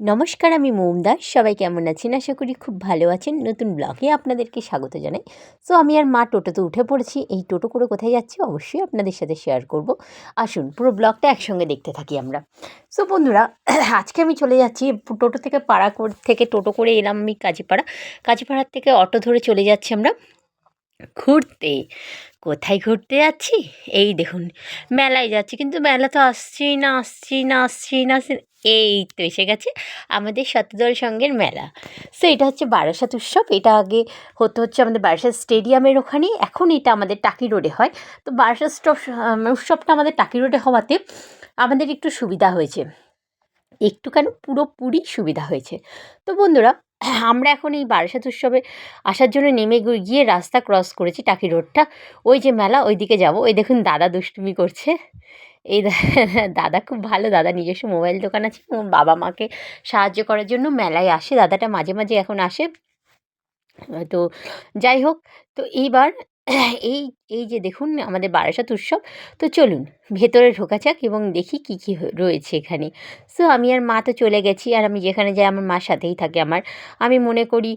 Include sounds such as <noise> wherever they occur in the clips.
নমস্কার, আমি মৌমদা। সবাই কেমন আছেন? আশা করি খুব ভালো আছেন। নতুন ব্লগে আপনাদেরকে স্বাগত জানাই। সো আমি আর মা টোটোতে উঠে পড়েছি। এই টোটো করে কোথায় যাচ্ছি অবশ্যই আপনাদের সাথে শেয়ার করব। আসুন, পুরো ব্লগটা একসঙ্গে দেখতে থাকি আমরা। সো বন্ধুরা, <clears throat> আজকে আমি চলে যাচ্ছি টোটো থেকে পাড়া থেকে টোটো করে এলাম আমি কাজীপাড়া। কাজীপাড়ার থেকে অটো ধরে চলে যাচ্ছি আমরা ঘুরতে। কোথায় ঘুরতে যাচ্ছি? এই দেখুন, মেলায় যাচ্ছি, কিন্তু মেলা তো আসছি না আসছি না আসছি না এই তো এসে গেছে আমাদের শতদল সঙ্গের মেলা। সো এটা হচ্ছে বারাসাত উৎসব। এটা আগে হতো হচ্ছে আমাদের বারাসাত স্টেডিয়ামের ওখানে। এখন এটা আমাদের টাকি রোডে হয়। তো বারাসাত উৎসবটা আমাদের টাকি রোডে হওয়াতে আমাদের একটু সুবিধা হয়েছে। একটু কেন পুরোপুরি সুবিধা হয়েছে। তো বন্ধুরা আমরা এখন এই বারাসাত উৎসবে আসার জন্য নেমে গিয়ে রাস্তা ক্রস করেছি টাকি রোডটা। ওই যে মেলা ওই দিকে যাব। ওই দেখুন, দাদা দুষ্টুমি করছে। এই দাদা খুব ভালো। দাদা নিজস্ব মোবাইল দোকান আছে। বাবা মাকে সাহায্য করার জন্য মেলায় আসে। দাদাটা মাঝে মাঝে এখন আসে। তো যাই হোক, তো এইবার এই এই যে দেখুন, আমাদের বারাসাত উৎসব, তো চলুন ভেতরে ঢোকা যাক এবং দেখি কী কী রয়েছে এখানে। সো আমি আর মা তো চলে গেছি আর আমি যেখানে যাই আমার মার সাথেই থাকে আমার। আমি মনে করি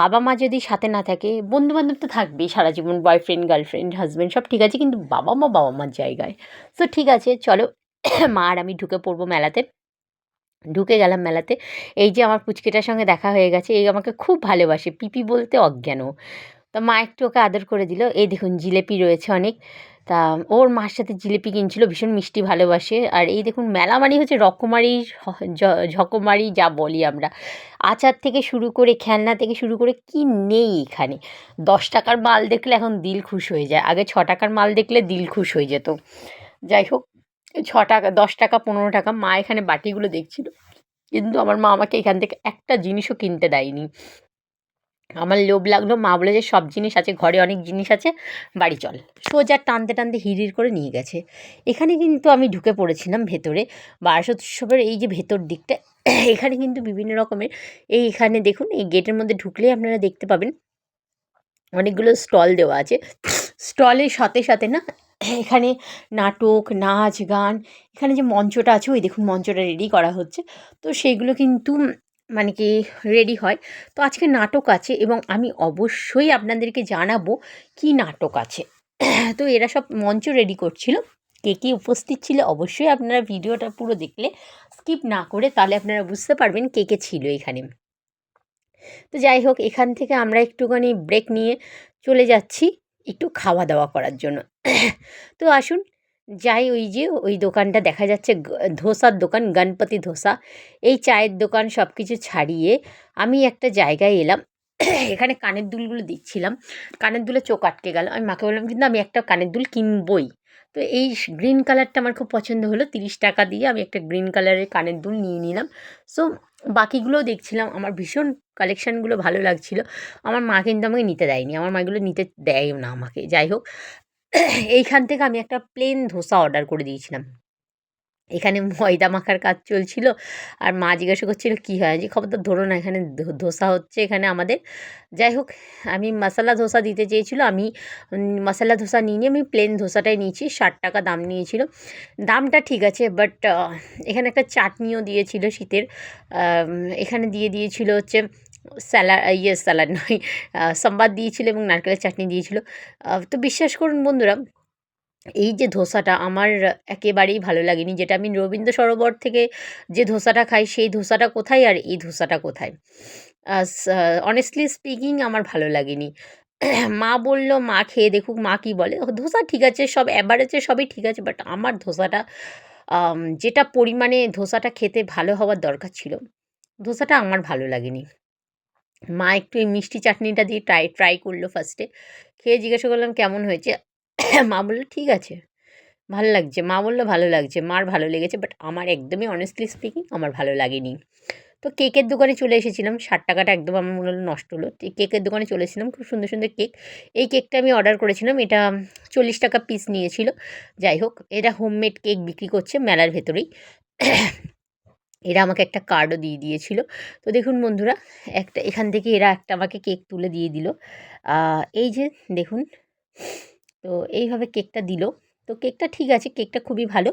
বাবা মা যদি সাথে না থাকে, বন্ধুবান্ধব তো থাকবেই সারা জীবন বয়ফ্রেন্ড গার্লফ্রেন্ড হাজব্যান্ড সব ঠিক আছে কিন্তু বাবা মা বাবা মার জায়গায়। সো ঠিক আছে, চলো মা আর আমি ঢুকে পড়ব মেলাতে। ঢুকে গেলাম মেলাতে। এই যে আমার পুচকেটার সঙ্গে দেখা হয়ে গেছে, এই আমাকে খুব ভালোবাসে, পিপি বলতে অজ্ঞান ও। তা মা একটু ওকে আদর করে দিল। এই দেখুন, জিলেপি রয়েছে অনেক। তা ওর মার সাথে জিলিপি কিনছিল, ভীষণ মিষ্টি ভালোবাসে। আর এই দেখুন, মেলা মানে হচ্ছে রকমারি ঝকমারি যা বলি আমরা। আচার থেকে শুরু করে, খেলনা থেকে শুরু করে কি নেই এখানে। দশ টাকার মাল দেখলে এখন দিল খুশ হয়ে যায়। আগে ছ টাকার মাল দেখলে দিল খুশ হয়ে যেত। যাই হোক, ছ টাকা, দশ টাকা, পনেরো টাকা মা এখানে বাটিগুলো দেখছিল। কিন্তু আমার মা আমাকে এখান থেকে একটা জিনিসও কিনতে দেয়নি। আমার লোভ লাগল, মা বলে যে সব জিনিস আছে, ঘরে অনেক জিনিস আছে, বাড়ি চল। সোজা টানতে টানতে হিড়ির করে নিয়ে গেছে। এখানে কিন্তু আমি ঢুকে পড়েছিলাম ভেতরে বারাসত উৎসবের এই যে ভেতর দিকটা, এখানে কিন্তু বিভিন্ন রকমের, এই এখানে দেখুন, এই গেটের মধ্যে ঢুকলেই আপনারা দেখতে পাবেন, অনেকগুলো স্টল দেওয়া আছে। স্টলের সাথে সাথে না, এখানে নাটক, নাচ, গান, এখানে যে মঞ্চটা আছে, ওই দেখুন মঞ্চটা রেডি করা হচ্ছে। তো সেইগুলো কিন্তু মানে কি রেডি হয়। তো আজকে নাটক আছে এবং আমি অবশ্যই আপনাদেরকে জানাব কি নাটক আছে। তো এরা সব মঞ্চ রেডি করছিল। কে কে উপস্থিত ছিল অবশ্যই আপনারা ভিডিওটা পুরো দেখলে স্কিপ না করে তাহলে আপনারা বুঝতে পারবেন কে কে ছিল এখানে। তো যাই হোক, এখান থেকে আমরা একটুখানি ব্রেক নিয়ে চলে যাচ্ছি একটু খাওয়া দাওয়া করার জন্য। তো আসুন যাই ওই যে ওই দোকানটা দেখা যাচ্ছে ধোসার দোকান, গণপতি ধোসা। এই চায়ের দোকান সব কিছু ছাড়িয়ে আমি একটা জায়গায় এলাম। <clears throat> এখানে কানের দুলগুলো দেখছিলাম। কানের দুলে চোখ আটকে গেল। আমি মাকে বললাম, কিন্তু আমি একটা কানের দুল কিনবই। তো এই গ্রিন কালারটা আমার খুব পছন্দ হলো। তিরিশ টাকা দিয়ে আমি একটা গ্রিন কালারের কানের দুল নিয়ে নিলাম। সো, বাকিগুলোও দেখছিলাম। আমার ভীষণ কালেকশানগুলো ভালো লাগছিল। আমার মা কিন্তু আমাকে নিতে দেয়নি। আমার মাগুলো নিতে দেয়ও না আমাকে। যাই হোক এইখান থেকে আমি একটা প্লেন ধোসা অর্ডার করে দিয়েছিলাম। এখানে ময়দা মাখার কাজ চলছিল আর মা জিজ্ঞাসা করছিল, কী হয়? যে খবর তো ধরো না এখানে ধোসা হচ্ছে, এখানে আমাদের যাই হোক, আমি মশলা ধোসা দিতে চেয়েছিল, আমি মশলা ধোসা নিয়ে আমি প্লেন ধোসাটাই নিয়েছি, ষাট টাকা দাম নিয়েছিল। দামটা ঠিক আছে বাট এখানে একটা চাটনিও দিয়েছিল শীতের। এখানে দিয়ে দিয়েছিল হচ্ছে স্যালাড ইয়ে স্যালাড নয় সম্বাদ দিয়েছিল এবং নারকেলের চাটনি দিয়েছিল। তো বিশ্বাস করুন বন্ধুরা, এই যে ধোসাটা আমার একেবারেই ভালো লাগেনি। যেটা আমি রবীন্দ্র সরোবর থেকে যে ধোসাটা খাই, সেই ধোসাটা কোথায় আর এই ধোসাটা কোথায়? অনেস্টলি স্পিকিং আমার ভালো লাগেনি। <clears throat> মা বলল, মা খেয়ে দেখুক, মা কী বলে? ধোসা ঠিক আছে, সব অ্যাভারেজে সবই ঠিক আছে বাট আমার ধোসাটা যেটা পরিমাণে ধোসাটা খেতে ভালো হওয়ার দরকার ছিল, ধোসাটা আমার ভালো লাগেনি। মা একটু এই মিষ্টি চাটনিটা দিয়ে ট্রাই ট্রাই করল ফার্স্টে খেয়ে জিজ্ঞাসা করলাম, কেমন হয়েছে? <coughs> মা বলল, ঠিক আছে, ভালো লাগছে। মা বলল, ভালো লাগছে। মার ভালো লেগেছে বাট আমার একদমই অনেস্টলি স্পিকিং আমার ভালো লাগেনি। তো কেকের দোকানে চলে এসেছিলাম, ষাট টাকাটা একদম আমার মনে হলো নষ্ট হলো। কেকের দোকানে চলে এসেছিলাম, খুব সুন্দর সুন্দর কেক। এই কেকটা আমি অর্ডার করেছিলাম, এটা চল্লিশ টাকা পিস নিয়েছিল। যাই হোক এরা হোমমেড কেক বিক্রি করছে মেলার ভেতরেই। এরা আমাকে একটা কার্ডও দিয়ে দিয়েছিল। তো দেখুন বন্ধুরা, একটা, এখান থেকে এরা একটা আমাকে কেক তুলে দিয়ে দিল। এই যে দেখুন, তো এইভাবে কেকটা দিল। তো কেকটা ঠিক আছে কেকটা খুবই ভালো।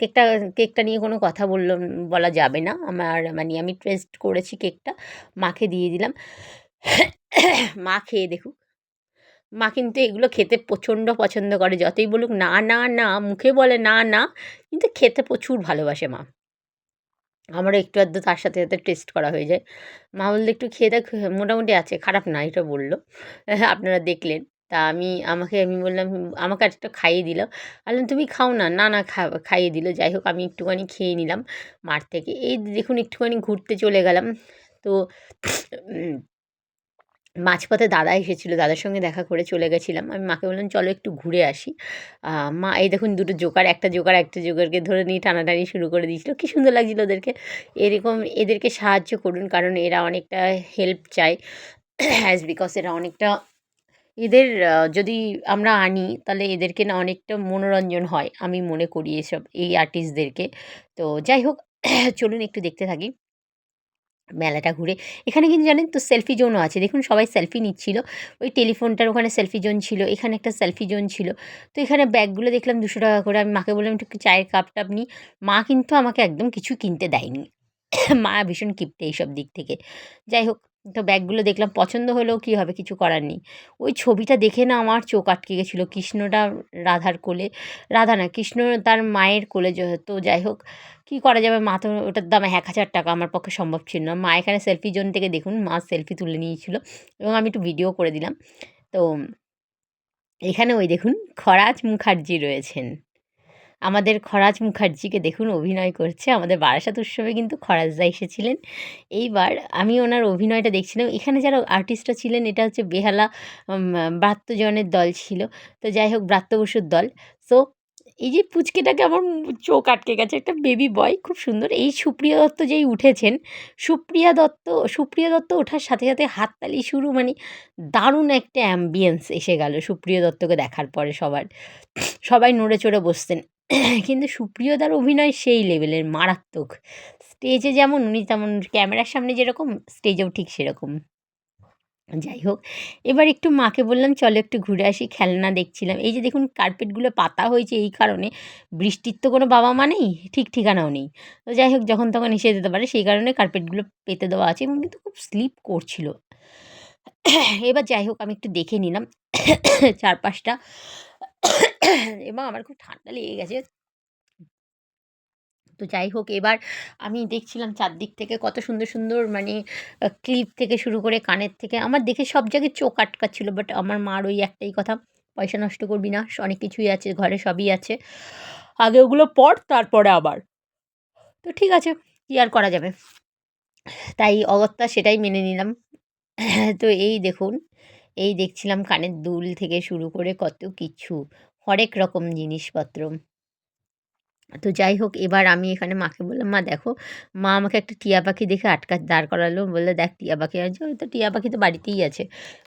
কেকটা কেকটা নিয়ে কোনো কথা বলল, বলা যাবে না। আমার মানে আমি টেস্ট করেছি কেকটা মাকে দিয়ে দিলাম। মা খেয়ে দেখুক। মা কিন্তু এগুলো খেতে প্রচণ্ড পছন্দ করে। যতই বলুক না না না, মুখে বলে না না, কিন্তু খেতে প্রচুর ভালোবাসে মা। আমারও একটু আধটু তার সাথে সাথে টেস্ট করা হয়ে যায়। মা বলল, একটু খেয়ে দেখ, মোটামুটি আছে, খারাপ না, এটা বলল। <laughs> আপনারা দেখলেন। তা আমি, আমাকে আমি বললাম, আমাকে আর একটা খাইয়ে দিল। বললাম, তুমি খাও না না না খাইয়ে দিল। যাই হোক, আমি একটুখানি খেয়ে নিলাম মাঠ থেকে। এই দেখুন, একটুখানি ঘুরতে চলে গেলাম। তো মাঝপথে দাদা এসেছিল, দাদার সঙ্গে দেখা করে চলে গেছিলাম। আমি মাকে বললাম, চলো একটু ঘুরে আসি। মা, এই দেখুন দুটো জোকার, একটা জোকার, একটা জোকারকে ধরে নিয়ে টানাটানি শুরু করে দিয়েছিলো। কী সুন্দর লাগছিল ওদেরকে। এরকম এদেরকে সাহায্য করুন, কারণ এরা অনেকটা হেল্প চায়। অ্যাজ বিকজ এরা অনেকটা এদের যদি আমরা আনি, তাহলে এদেরকে না অনেকটা মনোরঞ্জন হয়, আমি মনে করি এসব, এই আর্টিস্টদেরকে তো যাই হোক, চলুন একটু দেখতে থাকি। মেলাটা ঘুরে। এখানে কিন্তু জানেন তো সেলফি জোনও আছে। দেখুন সবাই সেলফি নিচ্ছিল। ওই টেলিফোনটার ওখানে সেলফি জোন ছিল। এখানে একটা সেলফি জোন ছিল। তো এখানে ব্যাগগুলো দেখলাম দুশো টাকা করে। আমি মাকে বললাম, একটু চায়ের কাপ টাপ নিই মা কিন্তু আমাকে একদম কিছু কিনতে দেয়নি। <coughs> মা ভীষণ কিপটে এইসব দিক থেকে। যাই হোক তো ব্যাগগুলো দেখলাম, পছন্দ হলেও কী হবে? কিছু করার নেই। ওই ছবিটা দেখে না আমার চোখ আটকে গেছিল। কৃষ্ণটা রাধার কোলে, রাধা না, কৃষ্ণ তার মায়ের কোলে তো যাই হোক, কী করা যাবে? মা তো, ওটার দাম এক হাজার টাকা, আমার পক্ষে সম্ভব ছিল না। মা এখানে সেলফি জোন থেকে দেখুন, মা সেলফি তুলে নিয়েছিল এবং আমি একটু ভিডিও করে দিলাম। তো, এখানে ওই দেখুন, খরাজ মুখার্জি রয়েছেন। আমাদের খরাজ মুখার্জিকে দেখুন অভিনয় করছে। আমাদের বারাসাত উৎসবে কিন্তু খরাজদা এসেছিলেন। এইবার আমি ওনার অভিনয়টা দেখছিলাম। এখানে যারা আর্টিস্টরা ছিলেন, এটা হচ্ছে বেহালা ব্রাত্যজনের দল ছিল। তো যাই হোক, ব্রাত্য বসুর দল। সো এই যে পুচকেটাকে আমার চোখ আটকে গেছে, একটা বেবি বয় খুব সুন্দর। এই সুপ্রিয়া দত্ত যেই উঠেছেন, সুপ্রিয়া দত্ত সুপ্রিয়া দত্ত ওঠার সাথে সাথে হাততালি শুরু মানে দারুণ একটা অ্যাম্বিয়েন্স এসে গেল সুপ্রিয় দত্তকে দেখার পরে সবার। সবাই নড়ে চড়ে বসতেন কিন্তু সুপ্রিয়দার অভিনয় সেই লেভেলের, মারাত্মক। স্টেজে যেমন, উনি তেমন ক্যামেরার সামনে যেরকম, স্টেজেও ঠিক সেরকম। যাই হোক, এবার একটু মাকে বললাম, চলো একটু ঘুরে আসি, খেলনা দেখছিলাম। এই যে দেখুন কার্পেটগুলো পাতা হয়েছে এই কারণে, বৃষ্টির তো কোনো বাবা মা নেই, ঠিক ঠিকানাও নেই। তো যাই হোক, যখন তখন এসে যেতে পারে, সেই কারণে কার্পেটগুলো পেতে দেওয়া আছে এবং কিন্তু খুব স্লিপ করছিল। এবার যাই হোক, আমি একটু দেখে নিলাম, চারপাশটা। এবং আমার খুব ঠান্ডা লেগে গেছে। তো যাই হোক, এবার আমি দেখছিলাম চারদিক থেকে কত সুন্দর সুন্দর মানে ক্লিপ থেকে শুরু করে কানের থেকে। আমার দেখে সব জায়গায় চোখ আটকাচ্ছিল বাট আমার মার ওই একটাই কথা, পয়সা নষ্ট করবি না অনেক কিছুই আছে, ঘরে সবই আছে। আগে ওগুলো পর, তারপরে আবার। তো ঠিক আছে, কী আর করা যাবে? তাই অগত্যা সেটাই মেনে নিলাম। তো এই দেখুন এই দেখছিলাম কানের দুল থেকে শুরু করে কত কিছু, হরেক রকম জিনিসপত্র। তো যাই হোক, এবার আমি এখানে মাকে বললাম, মা, দেখো, মা আমাকে একটা টিয়া পাখি দেখে আটকা, দাঁড় করালো। বলল, দেখ, টিয়া পাখি আছে তো টিয়া পাখি তো বাড়িতেই আছে।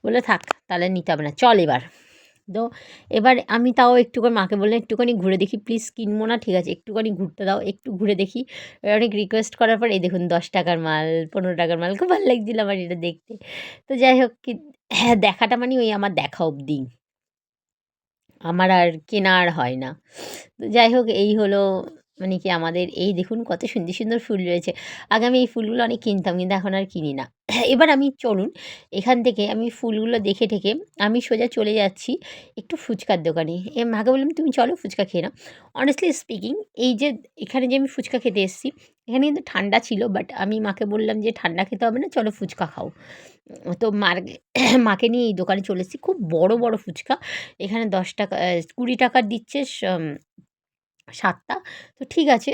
বলল, থাক, তাহলে নিতে হবে না, চল এবার। তো এবার আমি তাও একটু করে মাকে বললাম, একটুখানি ঘুরে দেখি প্লিজ কিনবো না, ঠিক আছে, একটুখানি ঘুরতে দাও, একটু ঘুরে দেখি। অনেক রিকোয়েস্ট করার পর, এই দেখুন, দশ টাকার মাল, পনেরো টাকার মাল, খুব ভালো লাগছিল আমার এটা দেখতে। তো যাই হোক, কি হ্যাঁ দেখাটা মানে ওই আমার দেখা অবধি। আমার আর কেনা আর হয় না। তো যাই হোক, এই হলো মানে কি আমাদের এই দেখুন কত সুন্দর সুন্দর ফুল রয়েছে। আগে আমি এই ফুলগুলো অনেক কিনতাম, কিন্তু এখন আর কিনি না। <clears throat> এবার আমি চলুন, এখান থেকে আমি ফুলগুলো দেখে ঠেকে আমি সোজা চলে যাচ্ছি একটু ফুচকার দোকানে। এ মাকে বললাম, তুমি চলো ফুচকা খেয়ে নাও। অনেস্টলি স্পিকিং এই যে এখানে যে আমি ফুচকা খেতে এসেছি, এখানে কিন্তু ঠান্ডা ছিল বাট আমি মাকে বললাম যে, ঠান্ডা খেতে হবে না, চলো ফুচকা খাও। তো মার <clears throat> মাকে নিয়ে এই দোকানে চলে এসেছি, খুব বড় বড় ফুচকা। এখানে দশ টাকা কুড়ি টাকার দিচ্ছে সাতটা। তো ঠিক আছে,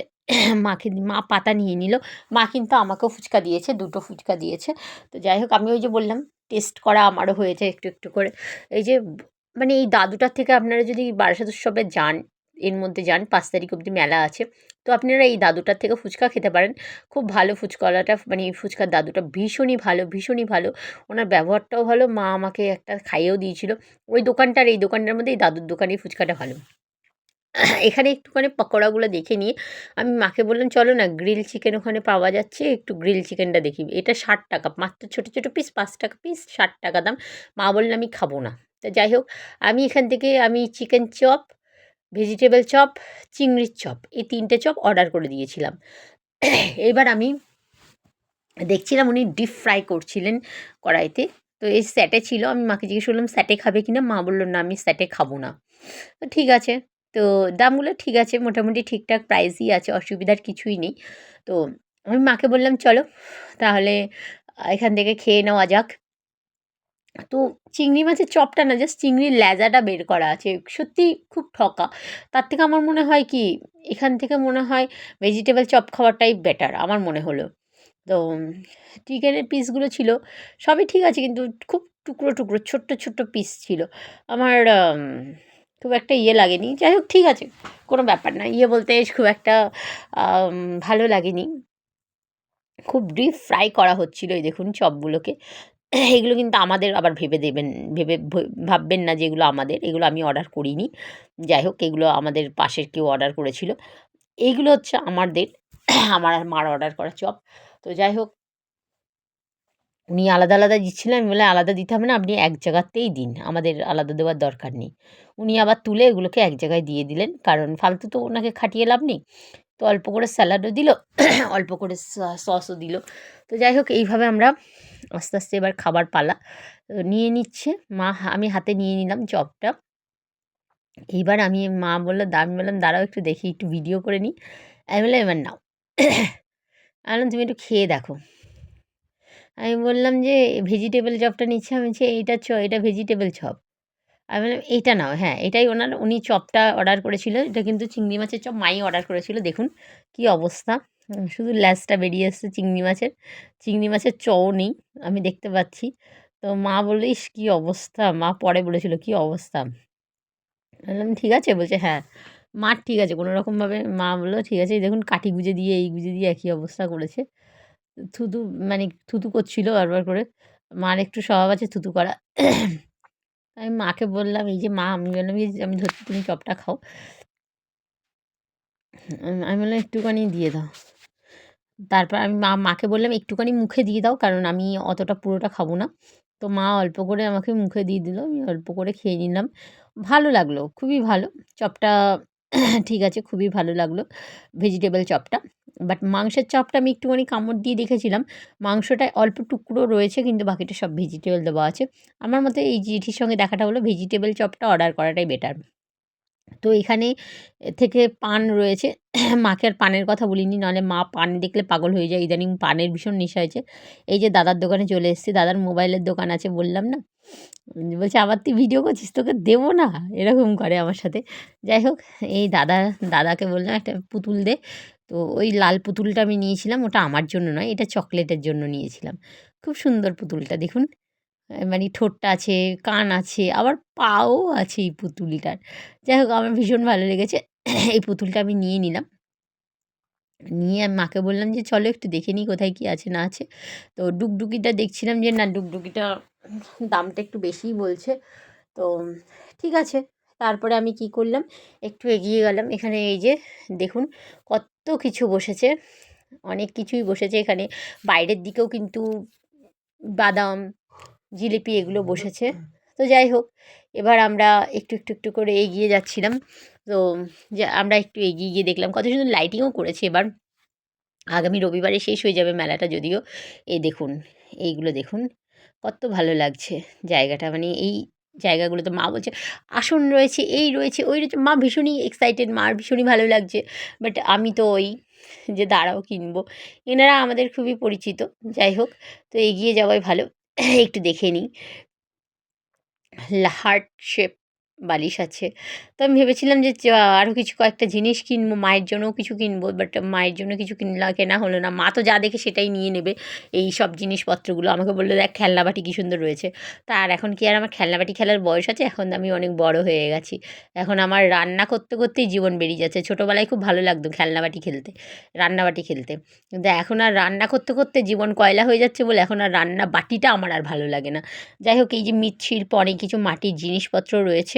মাকে মা পাতা নিয়ে নিল। মা কিন্তু আমাকেও ফুচকা দিয়েছে, দুটো ফুচকা দিয়েছে। তো যাই হোক, আমি ওই যে বললাম, টেস্ট করা আমারও হয়েছে একটু একটু করে। এই যে মানে এই দাদুটার থেকে আপনারা যদি বারাসাত উৎসবে যান, এর মধ্যে যান, পাঁচ তারিখ অবধি মেলা আছে, তো আপনারা এই দাদুটার থেকে ফুচকা খেতে পারেন। খুব ভালো ফুচকাওয়ালাটা মানে এই ফুচকার দাদুটা ভীষণই ভালো ভীষণই ভালো। ওনার ব্যবহারটাও ভালো। মা আমাকে একটা খাইয়েও দিয়েছিল। ওই দোকানটার, এই দোকানটার মধ্যে এই দাদুর দোকানের ফুচকাটা ভালো। এখানে একটুখানি পকোড়াগুলো দেখে নিয়ে আমি মাকে বললাম, চলো না গ্রিল চিকেন ওখানে পাওয়া যাচ্ছে, একটু গ্রিল চিকেনটা দেখি। এটা ষাট টাকা, মাত্র ছোটো ছোটো পিস পাঁচ টাকা পিস ষাট টাকা দাম। মা বললেন আমি খাব না। তা যাই হোক, আমি এখান থেকে, আমি চিকেন চপ ভেজিটেবল চপ চিংড়ির চপ এই তিনটে চপ অর্ডার করে দিয়েছিলাম। এবার আমি দেখছিলাম উনি ডিপ ফ্রাই করছিলেন কড়াইতে। তো এই স্যাটে ছিল, আমি মাকে জিজ্ঞেস করলাম স্যাটে খাবে কি না মা বলল, না, আমি স্যাটে খাব না। ঠিক আছে। তো দামগুলো ঠিক আছে মোটামুটি ঠিকঠাক প্রাইসই আছে অসুবিধার কিছুই নেই। তো আমি মাকে বললাম চলো তাহলে এখান থেকে খেয়ে নেওয়া যাক। তো চিংড়ি মাছের চপটা না জাস্ট চিংড়ির লেজাটা বের করা আছে সত্যি খুব ঠকা। তার থেকে আমার মনে হয় কি এখান থেকে মনে হয় ভেজিটেবল চপ খাওয়াটাই বেটার আমার মনে হলো। তো চিকেনের পিসগুলো ছিল সবই ঠিক আছে কিন্তু খুব টুকরো টুকরো ছোট্ট ছোট্ট পিস ছিল। আমার আম, খুব একটা ইয়ে লাগেনি। যাই হোক, ঠিক আছে, কোনো ব্যাপার না। ইয়ে বলতে খুব একটা ভালো লাগেনি। খুব ডিপ ফ্রাই করা হচ্ছিল এই দেখুন চপগুলোকে। এগুলো কিন্তু আমাদের আবার ভেবে দেবেন, ভেবে ভাববেন না যে এগুলো আমাদের। এগুলো আমি অর্ডার করিনি। যাই হোক, এগুলো আমাদের পাশের কেউ অর্ডার করেছিল। এইগুলো হচ্ছে আমাদের, আমার আর মার অর্ডার করা চপ। তো যাই হোক উনি আলাদা আলাদা দিচ্ছিলেন। বলে আলাদা দিতে হবে না, আপনি এক জায়গাতেই দিন। আমাদের আলাদা দেওয়ার দরকার নেই। উনি আবার তুলে এগুলোকে এক জায়গায় দিয়ে দিলেন। কারণ ফালতু তো ওনাকে খাটিয়ে লাভ নেই। তো অল্প করে স্যালাডও দিল, <clears throat> অল্প করে সসও দিল। তো যাই হোক, এইভাবে আমরা আস্তে আস্তে এবার খাবার পালা। নিয়ে নিচ্ছে। মা, আমি হাতে নিয়ে নিলাম চপটা। এইবার আমি মা বলল আমি বললাম, দাঁড়াও একটু দেখি, একটু ভিডিও করে নিই আমি বললাম, এবার নাও। <clears throat> আমি বললাম, তুমি একটু খেয়ে দেখো। আমি বললাম যে ভেজিটেবল চপটা নিচ্ছি? আমি বলছি, এইটা চ, এটা ভেজিটেবল চপ আমি বললাম, এইটা নাও। হ্যাঁ এটাই ওনার, উনি চপটা অর্ডার করেছিল। এটা কিন্তু চিংড়ি মাছের চপ মাই অর্ডার করেছিল। দেখুন কি অবস্থা। শুধু ল্যাসটা বেরিয়ে এসছে চিংড়ি মাছের। চিংড়ি মাছের চও নেই, আমি দেখতে পাচ্ছি। তো মা বলল, ইস, কী অবস্থা। মা পরে বলেছিল, কি অবস্থা? বললাম, ঠিক আছে। বলছে হ্যাঁ। মার ঠিক আছে। কোনো রকমভাবে মা বলল, ঠিক আছে। দেখুন কাঠি গুঁজে দিয়ে, এই গুঁজে দিয়ে একই অবস্থা করেছে। থুতু মানে থুতু করছিল বারবার করে। মার একটু স্বভাব আছে থুতু করা। আমি মাকে বললাম, এই যে মা, আমি বললাম যে আমি ধরছি, তুমি চপটা খাও। আমি বললাম, একটুখানি দিয়ে দাও। তারপর আমি মা, মাকে বললাম, একটুখানি মুখে দিয়ে দাও, কারণ আমি অতটা পুরোটা খাব না। তো মা অল্প করে আমাকে মুখে দিয়ে দিল, আমি অল্প করে খেয়ে নিলাম। ভালো লাগল, খুবই ভালো। চপটা, ঠিক আছে, খুবই ভালো লাগল, ভেজিটেবল চপটা। বাট মাংসের চপটা আমি একটুখানি কামড় দিয়ে দেখেছিলাম। মাংসটায় অল্প টুকরো রয়েছে, কিন্তু বাকিটা সব ভেজিটেবল দেওয়া আছে। আমার মতে এই জিঠির সঙ্গে দেখাটা হলো ভেজিটেবল চপটা অর্ডার করাটাই বেটার তো এখানে থেকে পান রয়েছে। <coughs> মাকে আর পানের কথা বলিনি, নাহলে মা পান দেখলে পাগল হয়ে যায়। ইদানিং পানের ভীষণ নেশা হয়েছে। এই যে দাদার দোকানে চলে এসেছি, দাদার মোবাইলের দোকান আছে বললাম না? বলছে, আবার তুই ভিডিও করছিস? তোকে দেবো না? এরকম করে আমার সাথে। যাই হোক, এই দাদা, দাদাকে বললাম, একটা পুতুল দে। তো ওই লাল পুতুলটা আমি নিয়েছিলাম। ওটা আমার জন্য নয়, এটা চকলেটের জন্য নিয়েছিলাম। খুব সুন্দর পুতুলটা, দেখুন। মানে ঠোঁটটা আছে, কান আছে, আবার পাও আছে এই পুতুলটার। যাই হোক, আমার ভীষণ ভালো লেগেছে। এই পুতুলটা আমি নিয়ে নিলাম। নিয়ে আমি মাকে বললাম যে, চলো একটু দেখে নিই কোথায় কী আছে, না আছে। তো ডুগডুগিটা দেখছিলাম যে, না ডুগডুগিটা দামটা একটু বেশিই বলছে। তো ঠিক আছে। তারপরে আমি কি করলাম? একটু এগিয়ে গেলাম। এখানে এই যে, দেখুন, কত কিছু বসেছে। অনেক কিছুই বসেছে এখানে। বাইরের দিকেও কিন্তু বাদাম, জিলিপি এগুলো বসেছে। তো যাই হোক, এবার আমরা একটু একটু একটু করে এগিয়ে যাচ্ছিলাম। তো আমরা একটু এগিয়ে গিয়ে দেখলাম কত সুন্দর লাইটিংও করেছে। এবার আগামী রবিবারে শেষ হয়ে যাবে মেলাটা যদিও। এই দেখুন, এইগুলো দেখুন, কত ভালো লাগছে জায়গাটা। মানে এই জায়গাগুলোতে মা বলছে, আসন রয়েছে, এই রয়েছে, ওই রয়েছে। মা ভীষণই এক্সাইটেড মার ভীষণই ভালো লাগছে। বাট আমি তো ওই যে দাঁড়াও কিনবো। এনারা আমাদের খুবই পরিচিত, যাই হোক, তো এগিয়ে যাওয়াই ভালো। একটু দেখে নিই। হার্ট শেপ বালিশ আছে। তো আমি ভেবেছিলাম যে আরও কিছু কয়েকটা জিনিস কিনবো, মায়ের জন্যও কিছু কিনবো বাট মায়ের জন্য কিছু কিনলা, কেনা হলো না। মা তো যা দেখে সেটাই নিয়ে নেবে। এই সব জিনিসপত্রগুলো আমাকে বলল, দেখ খেলনাবাটি কী সুন্দর রয়েছে। তা আর এখন কি আর আমার খেলনাবাটি খেলার বয়স আছে? এখন আমি অনেক বড় হয়ে গেছি। এখন আমার রান্না করতে করতেই জীবন বেরিয়ে যাচ্ছে। ছোটোবেলায় খুব ভালো লাগতো খেলনাবাটি খেলতে রান্নাবাটি খেলতে। কিন্তু এখন আর রান্না করতে করতে জীবন কয়লা হয়ে যাচ্ছে বলে এখন আর রান্না বাটিটা আমার আর ভালো লাগে না। যাই হোক, এই যে মৃৎশিল্প অনেক কিছু মাটির জিনিসপত্র রয়েছে।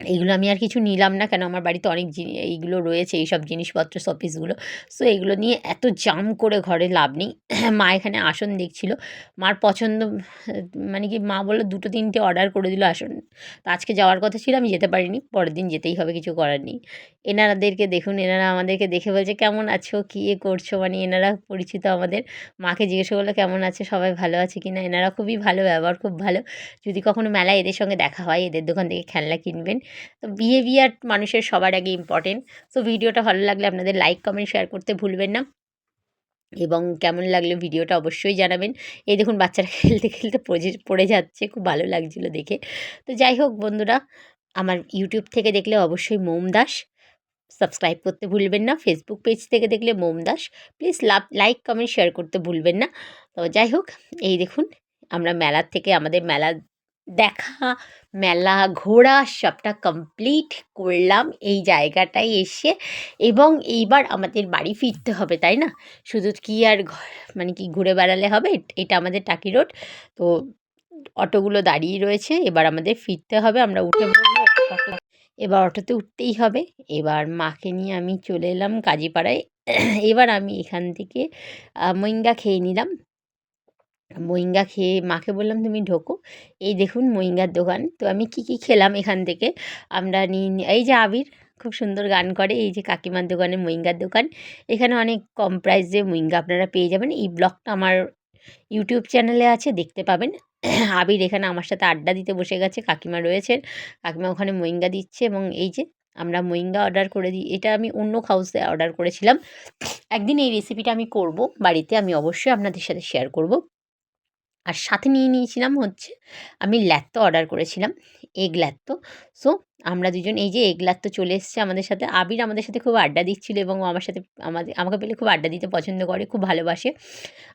এইগুলো আমি আর কিছু নিলাম না কেন? আমার বাড়িতে অনেক এইগুলো রয়েছে, এইসব জিনিসপত্র শপিসগুলো সো, এগুলো নিয়ে এত জাম করে ঘরে লাভ নেই। <clears throat> মা এখানে আসন দেখছিল। মার পছন্দ মানে কি মা বলল, দুটো তিনটে অর্ডার করে দিল, আসন। তো আজকে যাওয়ার কথা ছিল, আমি যেতে পারিনি। পরের দিন যেতেই হবে, কিছু করার নেই। এনারাদেরকে দেখুন, এনারা আমাদেরকে দেখে বলছে, কেমন আছো? কী এ করছ? মানে এনারা পরিচিত আমাদের। মাকে জিজ্ঞেস করল, কেমন আছে? সবাই ভালো আছে কি না? এনারা খুবই ভালো, ব্যবহার খুব ভালো। যদি কখনো মেলায় এদের সঙ্গে দেখা হয়, এদের দোকান থেকে খেলনা কিনবেন। তো বিহেভিয়ার মানুষের সবার আগে ইম্পর্টেন্ট সো ভিডিওটা ভালো লাগলে আপনাদের লাইক কমেন্ট শেয়ার করতে ভুলবেন না। এবং কেমন লাগল ভিডিওটা অবশ্যই জানাবেন। এই দেখুন বাচ্চারা <laughs> খেলতে খেলতে পড়ে পড়ে যাচ্ছে, খুব ভালো লাগছিল দেখে। তো যাই হোক বন্ধুরা, আমার ইউটিউব থেকে দেখলে অবশ্যই মোম দাস। সাবস্ক্রাইব করতে ভুলবেন না। ফেসবুক পেজ থেকে দেখলে Mom Das. Please love like comment share করতে ভুলবেন না। তো যাই হোক, এই দেখুন, আমরা মেলার থেকে আমাদের মেলা দেখা, মেলা, ঘোরা, সবটা কমপ্লিট করলাম এই জায়গাটায় এসে এবং এইবার আমাদের বাড়ি ফিরতে হবে, তাই না? শুধু কি আর মানে কি ঘুরে বেড়ালে হবে? এটা আমাদের টাকি রোড। তো অটোগুলো দাঁড়িয়ে রয়েছে, এবার আমাদের ফিরতে হবে। আমরা উঠে এবার অটোতে উঠতেই হবে। এবার মাকে নিয়ে আমি চলে এলাম কাজীপাড়ায়। এবার আমি এখান থেকে মইঙ্গা খেয়ে নিলাম। মইঙ্গা খেয়ে মাকে বললাম, তুমি ঢোকো। এই দেখুন মইঙ্গার দোকান। তো আমি কি কি খেলাম এখান থেকে? আমরা নি- এই যে আবির, খুব সুন্দর গান করে। এই যে কাকিমার দোকানে মইঙ্গার দোকান। এখানে অনেক কম প্রাইসে মইঙ্গা আপনারা পেয়ে যাবেন। এই ব্লগটা আমার ইউটিউব চ্যানেলে আছে, দেখতে পাবেন। আবির এখানে আমার সাথে আড্ডা দিতে বসে গেছে, কাকিমা রয়েছেন। কাকিমা ওখানে মইঙ্গা দিচ্ছে এবং এই যে আমরা মইঙ্গা অর্ডার করে দিই। এটা আমি অন্য হাউসে অর্ডার করেছিলাম। একদিন এই রেসিপিটা আমি করব, বাড়িতে আমি অবশ্যই আপনাদের সাথে শেয়ার করব। আর সাথে নিয়ে নিয়েছিলাম হচ্ছে, আমি ল্যাত্তো অর্ডার করেছিলাম, এগ ল্যাত্তো সো, আমরা দুজন, এই যে এগ ল্যাত্তো চলে এসেছে আমাদের সাথে। আবির আমাদের সাথে খুব আড্ডা দিচ্ছিল এবং আমার সাথে, আমাদের, আমাকে পেলে খুব আড্ডা দিতে পছন্দ করে, খুব ভালোবাসে।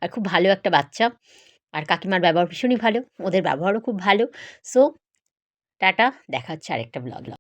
আর খুব ভালো একটা বাচ্চা। আর কাকিমার ব্যবহার ভীষণই ভালো, ওদের ব্যবহারও খুব ভালো। সো, টাটা, দেখা হচ্ছে আরেকটা ব্লগ